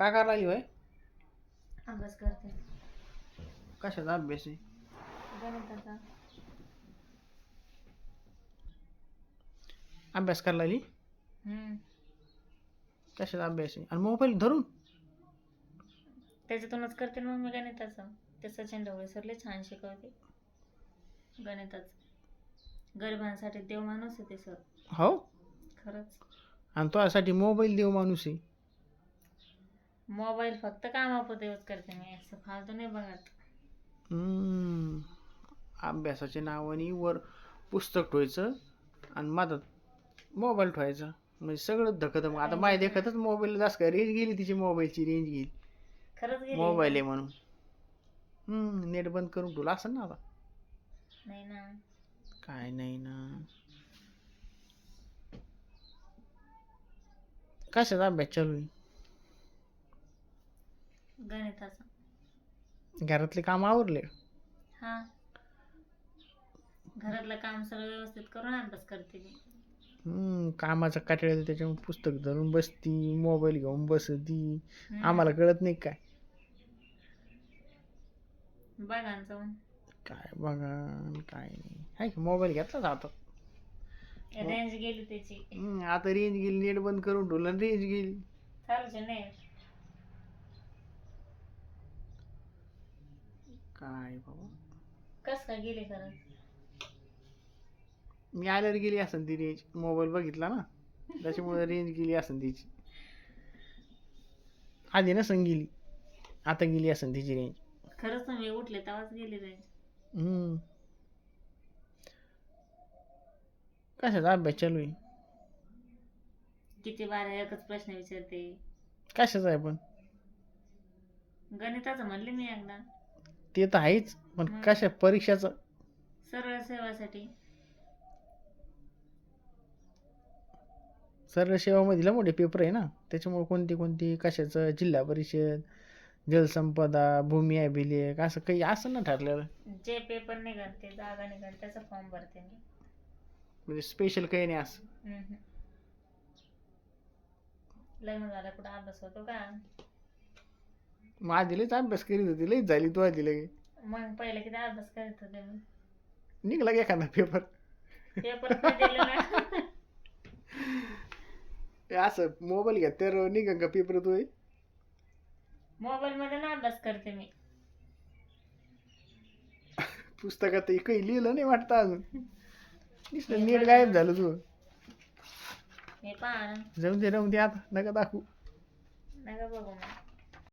काय करायला लागली होय अभ्यास करते. कशाचा अभ्यास आहे? गणिताचा. अभ्यास करायला लागली? हम्म. कशाचा अभ्यास आहे? आणि मोबाईल धरून? त्याच्यातूनच करते ना मग मी गणिताचं. ते सचिन ढवळे सर लय छान शिकवते. गणिताचं. गरिबांसाठी देव माणूस आहे ते सर हो? खरंच. आणि तुझ्यासाठी मोबाईल देऊ माणूस आहे. मोबाईल फक्त कामापुरते यूज करते मी असं फालतू नाही बघत. हम्म. अभ्यासाच्या नावाने वर पुस्तक ठेवायचं आणि मधात मोबाईल ठेवायचा. म्हणजे सगळं धकत मग आता माय देखतच मोबाईल जास्त काय रेंज गेली तिची मोबाईलची रेंज गेली. खरंच गेली मोबाईल आहे म्हणून. हम्म नेट बंद करून ठेवला असं ना आता. नाही ना. काय नाही ना. कशाचा अभ्यास चालू आहे? घरातले काम आवरले? हा. घरातलं काम सगळं व्यवस्थित करून अभ्यास करते मी. हम्म, कामाचा काटाळा त्याच्यामुळे पुस्तक धरून बसती मोबाईल घेऊन बसती. हम्म. आम्हाला कळत नाही काय. बघा ना जाऊन. काय बघा आणि काय नाही. की मोबाईल घेतलाच हातात रेंज गेली त्याची. हम्म, आता रेंज गेली नेट बंद करून ठेवलं रेंज गेली. चालूच आहे नाही काय बाबा? कस काय गेली खरंच मी आल्यावर गेली असेल ती रेंज मोबाईल बघितला ना? त्याच्यामुळे रेंज गेली असेल तिची. आधी नसन गेली. आता गेली असेल तिची रेंज खरंच ना मी उठले तेव्हाच गेली रेंज हम्म. कशाचा अभ्यास चालू आहे? किती बारा एकच प्रश्न विचारते. कशाचा आहे पण? गणिताचं म्हणले मी एकदा. ते तर आहेच पण हम्म. कशा परीक्षाचं? सरळ सेवासाठी. सरळ सेवामध्ये लय मोठे पेपर आहे ना त्याच्यामुळे कोणती कोणती कशाचं जिल्हा परिषद जलसंपदा भूमी अभिलेख असं काही असं ना ठरलेलं? जे पेपर निघाल ते जागा निघाल त्याचा फॉर्म भरते मी. म्हणजे स्पेशल काही नाही असं? हम्म. लग्न झालं कुठं अभ्यास होतो का? आधी लयच अभ्यास करीत होती लईच झाली तू आधी लगे. मग पहिले किती अभ्यास करत होते मी. निघला का एखादा पेपर पेपर दिलं ना. असं मोबाईल घ्या तर निघा का पेपर तू? मोबाईल मध्ये ना अभ्यास करते मी. पुस्तकात काही लिहिलं नाही वाटतं अजून. नुसतं नीट गायब झालं तू. हे पहा ना. जाऊन दे राहून दे आता नका दाखवू. नका बघू मग.